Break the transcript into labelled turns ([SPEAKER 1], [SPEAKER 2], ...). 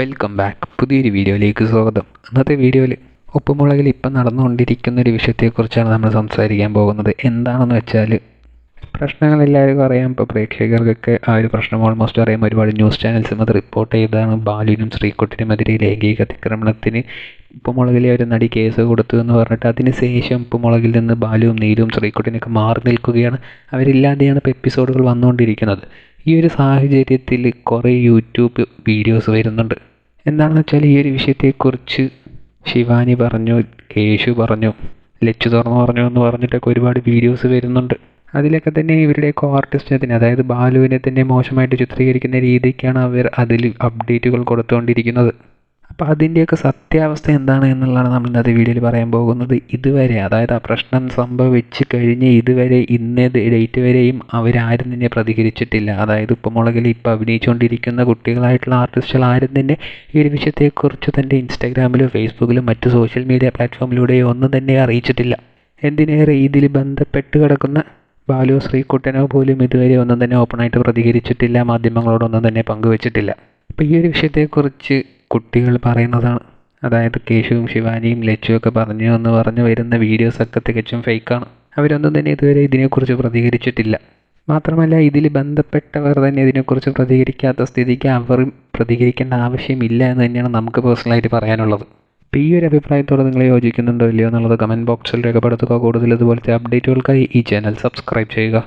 [SPEAKER 1] Welcome back. പുതിയൊരു വീഡിയോയിലേക്ക് സ്വാഗതം. ഇന്നത്തെ വീഡിയോയിൽ ഉപ്പുമുളകിൽ ഇപ്പം നടന്നുകൊണ്ടിരിക്കുന്ന ഒരു വിഷയത്തെക്കുറിച്ചാണ് നമ്മൾ സംസാരിക്കാൻ പോകുന്നത്. എന്താണെന്ന് വെച്ചാൽ പ്രശ്നങ്ങൾ എല്ലാവർക്കും അറിയാം. ഇപ്പോൾ പ്രേക്ഷകർക്കൊക്കെ ആ ഒരു പ്രശ്നം ഓൾമോസ്റ്റ് അറിയാം. ഒരുപാട് ന്യൂസ് ചാനൽസും അത് റിപ്പോർട്ട് ചെയ്തതാണ്. ബാലുവിനും ശ്രീകുട്ടിനുമെതിരെ ലൈംഗിക അതിക്രമണത്തിന് ഉപ്പുമുളകിലെ ഒരു നടി കേസ് കൊടുത്തു എന്ന് പറഞ്ഞിട്ട് അതിനുശേഷം ഉപ്പുമുളകിൽ നിന്ന് ബാലുവും നീലും ശ്രീകുട്ടിനൊക്കെ മാറി നിൽക്കുകയാണ്. അവരില്ലാതെയാണ് ഇപ്പോൾ എപ്പിസോഡുകൾ വന്നുകൊണ്ടിരിക്കുന്നത്. ഈ ഒരു സാഹചര്യത്തിൽ കുറേ യൂട്യൂബ് വീഡിയോസ് വരുന്നുണ്ട്. എന്താണെന്ന് വെച്ചാൽ ഈ ഒരു വിഷയത്തെക്കുറിച്ച് ശിവാനി പറഞ്ഞു കേശു പറഞ്ഞു ലച്ചു തുറന്നു പറഞ്ഞു എന്ന് പറഞ്ഞിട്ടൊക്കെ ഒരുപാട് വീഡിയോസ് വരുന്നുണ്ട്. അതിലൊക്കെ തന്നെ ഇവരുടെയൊക്കെ ആർട്ടിസ്റ്റിനെ തന്നെ അതായത് ബാലുവിനെ തന്നെ മോശമായിട്ട് ചിത്രീകരിക്കുന്ന രീതിക്കാണ് അവർ അതിൽ അപ്ഡേറ്റുകൾ കൊടുത്തുകൊണ്ടിരിക്കുന്നത്. അപ്പോൾ അതിന്റെയൊക്കെ സത്യാവസ്ഥ എന്താണ് എന്നുള്ളതാണ് നമ്മൾ ഇന്നത്തെ വീഡിയോയിൽ പറയാൻ പോകുന്നത്. ഇതുവരെ അതായത് ആ പ്രശ്നം സംഭവിച്ച് കഴിഞ്ഞ് ഇതുവരെ ഇന്നേ ഡേറ്റ് വരെയും അവരാരും തന്നെ പ്രതികരിച്ചിട്ടില്ല. അതായത് ഇപ്പോൾ മുളകിൽ ഇപ്പോൾ അഭിനയിച്ചുകൊണ്ടിരിക്കുന്ന കുട്ടികളായിട്ടുള്ള ആർട്ടിസ്റ്റുകൾ ആരും തന്നെ ഈ ഒരു വിഷയത്തെക്കുറിച്ച് തന്റെ ഇൻസ്റ്റാഗ്രാമിലോ ഫേസ്ബുക്കിലോ മറ്റ് സോഷ്യൽ മീഡിയ പ്ലാറ്റ്ഫോമിലൂടെയോ ഒന്നും തന്നെ അറിയിച്ചിട്ടില്ല. എന്തിനേറെ ഇതിൽ ബന്ധപ്പെട്ട് കിടക്കുന്ന ബാലു ശ്രീകുട്ടനോ പോലും ഇതുവരെ ഒന്നും തന്നെ ഓപ്പണായിട്ട് പ്രതികരിച്ചിട്ടില്ല. മാധ്യമങ്ങളോടൊന്നും തന്നെ പങ്കുവച്ചിട്ടില്ല. അപ്പോൾ ഈ ഒരു വിഷയത്തെക്കുറിച്ച് കുട്ടികൾ പറയുന്നതാണ്. അതായത് കേശുവും ശിവാനിയും ലച്ചുവൊക്കെ പറഞ്ഞു എന്ന് പറഞ്ഞ് വരുന്ന വീഡിയോസൊക്കെ തികച്ചും ഫേക്കാണ് അവരൊന്നും തന്നെ ഇതുവരെ ഇതിനെക്കുറിച്ച് പ്രതികരിച്ചിട്ടില്ല. മാത്രമല്ല ഇതിൽ ബന്ധപ്പെട്ടവർ തന്നെ ഇതിനെക്കുറിച്ച് പ്രതികരിക്കാത്ത സ്ഥിതിക്ക് അവർ പ്രതികരിക്കേണ്ട ആവശ്യമില്ല എന്ന് തന്നെയാണ് നമുക്ക് പേഴ്സണലായിട്ട് പറയാനുള്ളത്. അപ്പോൾ ഈ ഒരു അഭിപ്രായത്തോടെ നിങ്ങൾ യോജിക്കുന്നുണ്ടോ ഇല്ലയോ എന്നുള്ളത് കമന്റ് ബോക്സിൽ രേഖപ്പെടുത്തുക. കൂടുതൽ ഇതുപോലത്തെ അപ്ഡേറ്റുകൾക്കായി ഈ ചാനൽ സബ്സ്ക്രൈബ് ചെയ്യുക.